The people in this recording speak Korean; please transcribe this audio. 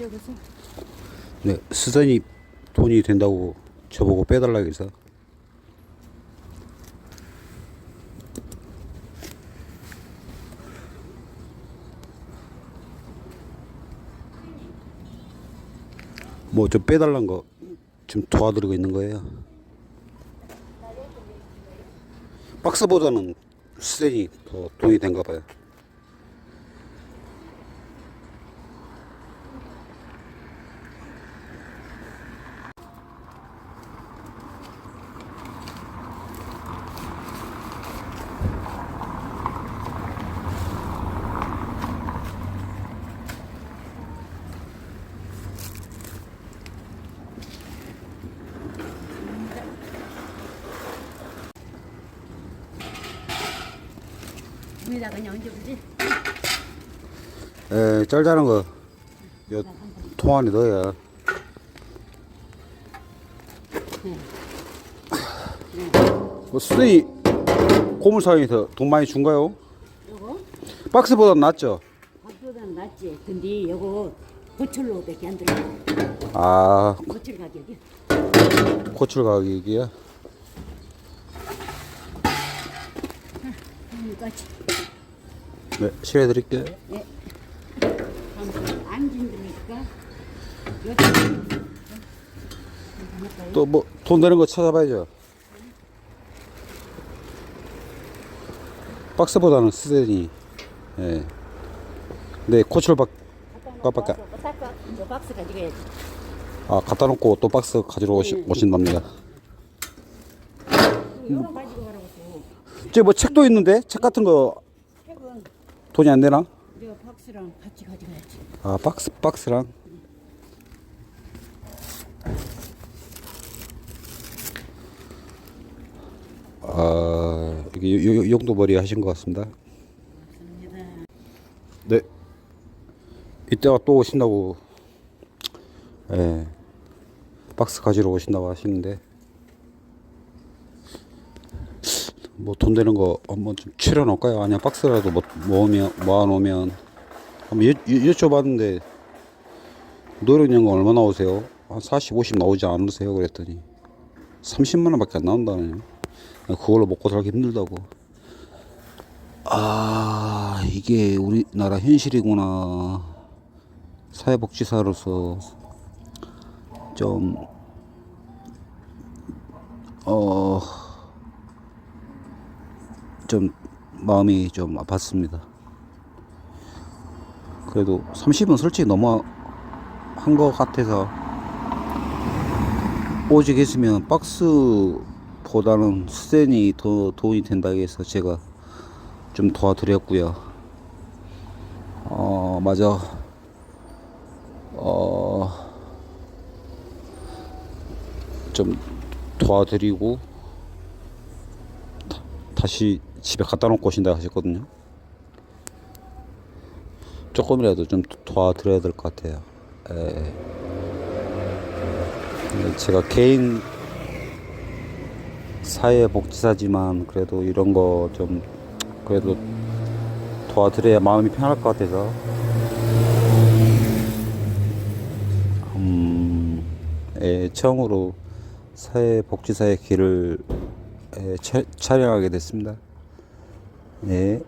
여기서 네, 수선이 돈이 된다고 저보고 빼달라 해서 뭐 좀 빼달란 거좀 도와드리고 있는 거예요. 박스보다는 수선이 더 돈이 된가 봐요. 여기다 그냥 얹어보지. 에, 짤짤한 거, 요, 통 안에 넣어야. 뭐, 수den이 고물 사이에서 돈 많이 준가요? 요거 박스보다 낫죠? 밥보다는 낫지. 근데 요거 고철로밖에 안 들어. 아, 고철 가격이. 고출 가격이야? 여기까지. 네, 실어 드릴게요. 아무튼 안 힘드니까 여기 또 뭐, 돈 되는 거 찾아봐야죠. 박스보다는 수den이, 예. 네, 고출밖, 깜빡 닦아. 저 박스 가져가야지. 아, 갖다 놓고 또 박스 가지러 오시, 오신답니다. 요거 가지고 가라고. 저기 뭐 책도 있는데? 책 같은 거 돈이 안 되나? 저 박스랑 같이 가져가야지. 아, 박스, 박스랑. 아, 요- 요- 용도벌이 하신 것 같습니다. 네. 이때가 또 오신다고, 예. 박스 가지러 오신다고 하시는데, 뭐 돈 되는 거 한번 좀 치러 놓을까요? 아니야, 박스라도 뭐, 모으면, 모아놓으면, 한번 여, 여, 여쭤봤는데, 노력연금 얼마 나오세요? 한 40, 50 나오지 않으세요? 그랬더니, 30만 원 밖에 안 나온다네요. 그걸로 먹고 살기 힘들다고. 아, 이게 우리나라 현실이구나. 사회복지사로서 좀, 어, 좀 마음이 좀 아팠습니다. 그래도 30은 솔직히 너무 한 것 같아서 오직 했으면 박스보다는 수den이 더 도움이 된다 해서 제가 좀 도와드렸고요. 어, 맞아. 어, 좀 도와드리고 다, 다시 집에 갖다 놓고 오신다 하셨거든요. 조금이라도 좀 도와드려야 될 것 같아요. 에. 근데 제가 개인 사회복지사지만 그래도 이런 거 좀 그래도 도와드려야 마음이 편할 것 같아서 음, 예, 처음으로 사회복지사의 길을 예, 차, 촬영하게 됐습니다. 네.